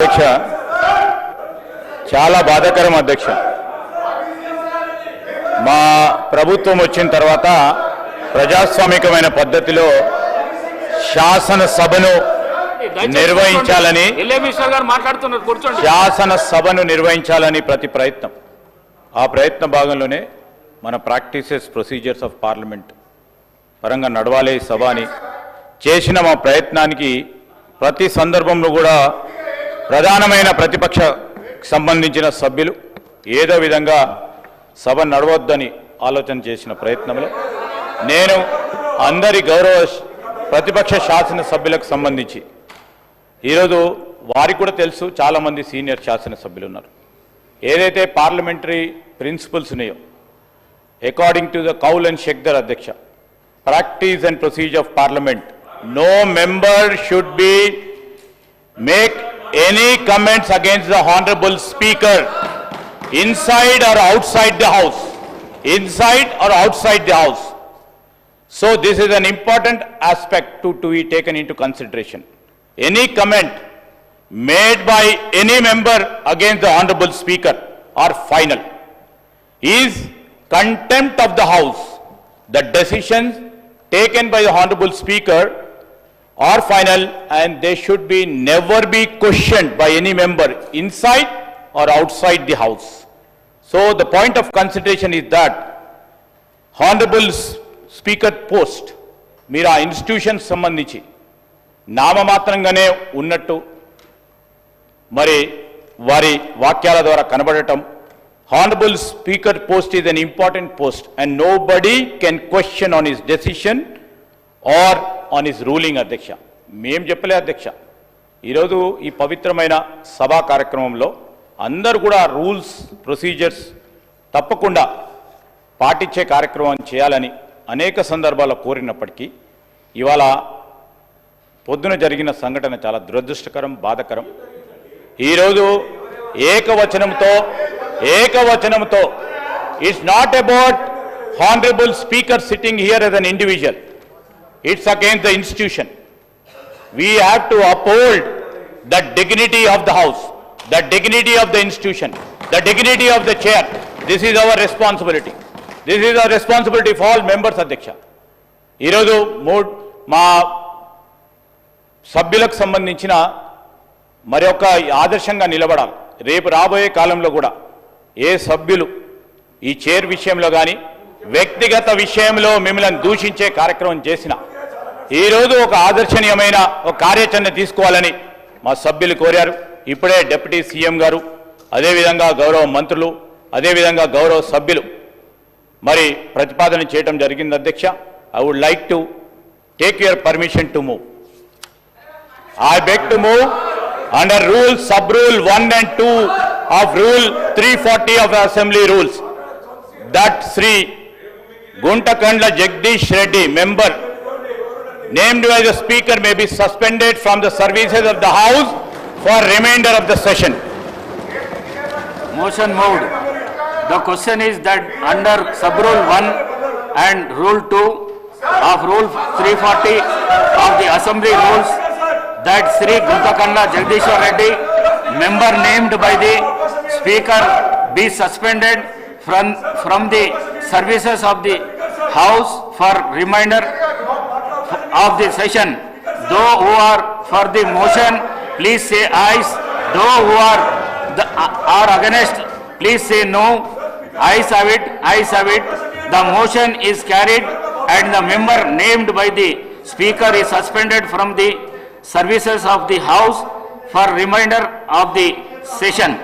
అధ్యక్ష చాలా బాధాకరం అధ్యక్ష. మా ప్రభుత్వం వచ్చిన తర్వాత ప్రజాస్వామికమైన పద్ధతిలో శాసనసభను నిర్వహించాలని గారు శాసనసభను నిర్వహించాలని ప్రతి ప్రయత్నం. ఆ ప్రయత్న భాగంలోనే మన ప్రాక్టీసెస్ ప్రొసీజర్స్ ఆఫ్ పార్లమెంట్ పరంగా నడవాలి సభ అని చేసిన మా ప్రయత్నానికి ప్రతి సందర్భంలో కూడా ప్రధానమైన ప్రతిపక్ష సంబంధించిన సభ్యులు ఏదో విధంగా సభ నడవద్దని ఆలోచన చేసిన ప్రయత్నంలో నేను అందరి గౌరవ ప్రతిపక్ష శాసన సభ్యులకు సంబంధించి ఈరోజు వారికి కూడా తెలుసు చాలామంది సీనియర్ శాసనసభ్యులు ఉన్నారు. ఏదైతే పార్లమెంటరీ ప్రిన్సిపల్స్ ఉన్నాయో according to the Kaul and Shakdher అధ్యక్ష practice and procedure of parliament no member should be make any comments against the Honorable Speaker inside or outside the House. Inside or outside the House. So this is an important aspect to, to be taken into consideration. Any comment made by any member against the Honorable Speaker are final is contempt of the House. The decisions taken by the Honorable Speaker are final and they should be never be questioned by any member inside or outside the house. So the point of consideration is that honourable speaker post మీరు ఆ institution సంబంధించి నామమాత్రంగానే ఉన్నట్టు మరి వారి వాక్యాల ద్వారా కనబడటం honourable speaker post is an important post and nobody can question on his decision or on his ruling అధ్యక్ష. మేం చెప్పలే అధ్యక్ష. ఈరోజు ఈ పవిత్రమైన సభా కార్యక్రమంలో అందరూ కూడా రూల్స్ ప్రొసీజర్స్ తప్పకుండా పాటించే కార్యక్రమం చేయాలని అనేక సందర్భాల్లో కోరినప్పటికీ ఇవాళ పొద్దున జరిగిన సంఘటన చాలా దురదృష్టకరం బాధకరం. ఈరోజు ఏకవచనంతో ఏకవచనంతో it's not about honourable speaker sitting here as an individual it's against the institution we have to uphold the dignity of the house the dignity of the institution the dignity of the chair this is our responsibility this is our responsibility for all members అధ్యక్ష ఈరోజు mood మా సభ్యులకు సంబంధించిన మరి ఒక ఆదర్శంగా నిలబడాలి. రేపు రాబోయే కాలంలో కూడా ఏ సభ్యులు ఈ చైర్ విషయంలో కానీ వ్యక్తిగత విషయంలో మిమ్మల్ని దూషించే కార్యక్రమం చేసినా ఈరోజు ఒక ఆదర్శనీయమైన ఒక కార్యాచరణ తీసుకోవాలని మా సభ్యులు కోరారు. ఇప్పుడే డిప్యూటీ సీఎం గారు అదేవిధంగా గౌరవ మంత్రులు అదేవిధంగా గౌరవ సభ్యులు మరి ప్రతిపాదన చేయడం జరిగింది అధ్యక్ష. I would like to take your permission to move. I beg to move under rule sub rule one and two of rule three forty of assembly rules. That Shri Guntakandla Jagadish Reddy member named by the Speaker may be suspended from the services of the House for remainder of the session. Motion moved. The question is that under sub-rule 1 and rule 2 of rule 340 of the assembly rules that Sri Guntakanda Jagdishwar Reddy, member named by the speaker be suspended from, from the services of the house for remainder of the session. Those who are for the motion, please say ayes. Those who are the, are against, please say no. Ayes have it, ayes have it. The motion is carried and the member named by the speaker is suspended from the services of the house for remainder of the session.